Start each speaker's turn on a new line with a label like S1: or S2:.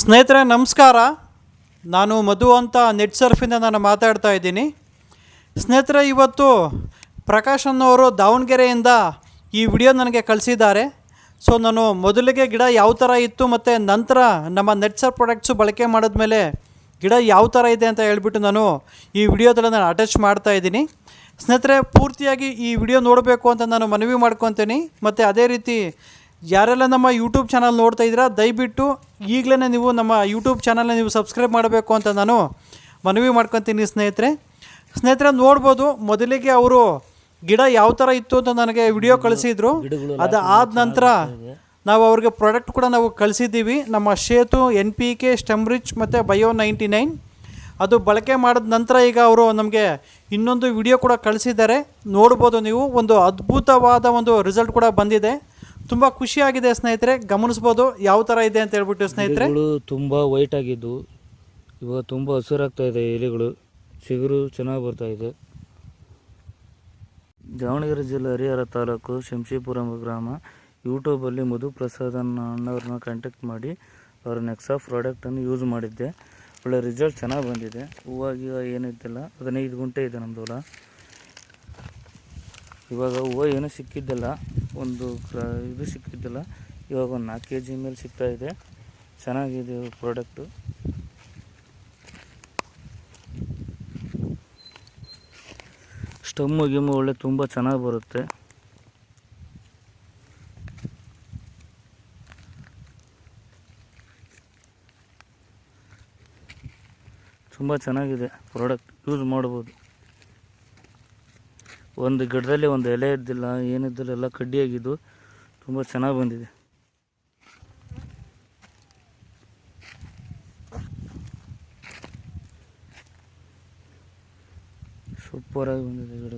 S1: ಸ್ನೇಹಿತರೆ, ನಮಸ್ಕಾರ. ನಾನು ಮಧು ಅಂತ ನೆಟ್ ಸರ್ಫಿಂದ ನಾನು ಮಾತಾಡ್ತಾ ಇದ್ದೀನಿ. ಸ್ನೇಹಿತರೆ, ಇವತ್ತು ಪ್ರಕಾಶ್ ಅನ್ನೋರು ದಾವಣಗೆರೆಯಿಂದ ಈ ವಿಡಿಯೋ ನನಗೆ ಕಳಿಸಿದ್ದಾರೆ. ಸೊ, ನಾನು ಮೊದಲಿಗೆ ಗಿಡ ಯಾವ ಥರ ಇತ್ತು ಮತ್ತು ನಂತರ ನಮ್ಮ ನೆಟ್ ಸರ್ ಪ್ರಾಡಕ್ಟ್ಸು ಬಳಕೆ ಮಾಡಿದ್ಮೇಲೆ ಗಿಡ ಯಾವ ಥರ ಇದೆ ಅಂತ ಹೇಳ್ಬಿಟ್ಟು ನಾನು ಈ ವಿಡಿಯೋದಲ್ಲಿ ನಾನು ಅಟ್ಯಾಚ್ ಮಾಡ್ತಾ ಇದ್ದೀನಿ. ಸ್ನೇಹಿತರೆ, ಪೂರ್ತಿಯಾಗಿ ಈ ವಿಡಿಯೋ ನೋಡಬೇಕು ಅಂತ ನಾನು ಮನವಿ ಮಾಡ್ಕೊತೀನಿ. ಮತ್ತು ಅದೇ ರೀತಿ ಯಾರೆಲ್ಲ ನಮ್ಮ ಯೂಟ್ಯೂಬ್ ಚಾನಲ್ ನೋಡ್ತಾ ಇದ್ದೀರಾ ದಯವಿಟ್ಟು ಈಗಲೇ ನೀವು ನಮ್ಮ ಯೂಟ್ಯೂಬ್ ಚಾನಲ್ನ ನೀವು ಸಬ್ಸ್ಕ್ರೈಬ್ ಮಾಡಬೇಕು ಅಂತ ನಾನು ಮನವಿ ಮಾಡ್ಕೊತೀನಿ ಸ್ನೇಹಿತರೆ. ಸ್ನೇಹಿತರೆ ನೋಡ್ಬೋದು ಮೊದಲಿಗೆ ಅವರು ಗಿಡ ಯಾವ ಥರ ಇತ್ತು ಅಂತ ನನಗೆ ವಿಡಿಯೋ ಕಳಿಸಿದ್ರು. ಅದು ಆದ ನಂತರ ನಾವು ಅವ್ರಿಗೆ ಪ್ರಾಡಕ್ಟ್ ಕೂಡ ನಾವು ಕಳಿಸಿದ್ದೀವಿ. ನಮ್ಮ ಶೇತು ಎನ್ ಪಿ ಕೆ ಸ್ಟೆಮ್ರಿಚ್ ಮತ್ತು ಬಯೋ ನೈಂಟಿ ನೈನ್ ಅದು ಬಳಕೆ ಮಾಡಿದ ನಂತರ ಈಗ ಅವರು ನಮಗೆ ಇನ್ನೊಂದು ವಿಡಿಯೋ ಕೂಡ ಕಳಿಸಿದ್ದಾರೆ. ನೋಡ್ಬೋದು ನೀವು ಒಂದು ಅದ್ಭುತವಾದ ಒಂದು ರಿಸಲ್ಟ್ ಕೂಡ ಬಂದಿದೆ. ತುಂಬ ಖುಷಿಯಾಗಿದೆ ಸ್ನೇಹಿತರೆ ಗಮನಿಸ್ಬೋದು ಯಾವ ಥರ ಇದೆ ಅಂತ ಹೇಳ್ಬಿಟ್ಟು ಸ್ನೇಹಿತರೆ.
S2: ಎಲೆಗಳು ತುಂಬ ವೈಟ್ ಆಗಿದ್ದು ಇವಾಗ ತುಂಬ ಹಸಿರಾಗ್ತಾ ಇದೆ ಎಲೆಗಳು ಚಿಗುರು ಚೆನ್ನಾಗಿ ಬರ್ತಾ ಇದೆ. ದಾವಣಗೆರೆ ಜಿಲ್ಲೆ ಹರಿಹರ ತಾಲೂಕು ಶಂಶಿಪುರ ಗ್ರಾಮ. ಯೂಟ್ಯೂಬಲ್ಲಿ ಮಧು ಪ್ರಸಾದ್ ಅನ್ನೋ ಅಣ್ಣವ್ರನ್ನ ಕಾಂಟ್ಯಾಕ್ಟ್ ಮಾಡಿ ಅವ್ರ ನೆಕ್ಸಾ ಪ್ರಾಡಕ್ಟನ್ನು ಯೂಸ್ ಮಾಡಿದ್ದೆ. ಒಳ್ಳೆ ರಿಸಲ್ಟ್ ಚೆನ್ನಾಗಿ ಬಂದಿದೆ. ಹೂವಾಗಿ ಏನಿದ್ದಿಲ್ಲ ಹದಿನೈದು ಗುಂಟೆ ಇದೆ ನಮ್ಮದು ಹೊಲ. ಇವಾಗ ಹೂವು ಏನೂ ಸಿಕ್ಕಿದ್ದಿಲ್ಲ ಒಂದು ಕ್ರ ಇದು ಸಿಕ್ಕಿದ್ದಿಲ್ಲ. ಇವಾಗ ಒಂದು ನಾಲ್ಕು ಕೆ ಜಿ ಮೇಲೆ ಸಿಗ್ತಾ ಇದೆ. ಚೆನ್ನಾಗಿದೆ ಪ್ರಾಡಕ್ಟು. ಸ್ಟಮ್ಮು ಗಿಮ್ಮು ಒಳ್ಳೆ, ತುಂಬ ಚೆನ್ನಾಗಿ ಬರುತ್ತೆ. ತುಂಬ ಚೆನ್ನಾಗಿದೆ ಪ್ರಾಡಕ್ಟ್. ಯೂಸ್ ಮಾಡ್ಬೋದು. ಒಂದು ಗಿಡದಲ್ಲಿ ಒಂದು ಎಲೆ ಇದ್ದಿಲ್ಲ ಏನಿದ್ದಿಲ್ಲ ಎಲ್ಲ ಕಡ್ಡಿಯಾಗಿದ್ದು ತುಂಬ ಚೆನ್ನಾಗಿ ಬಂದಿದೆ. ಸೂಪರಾಗಿ ಬಂದಿದೆ ಗಿಡ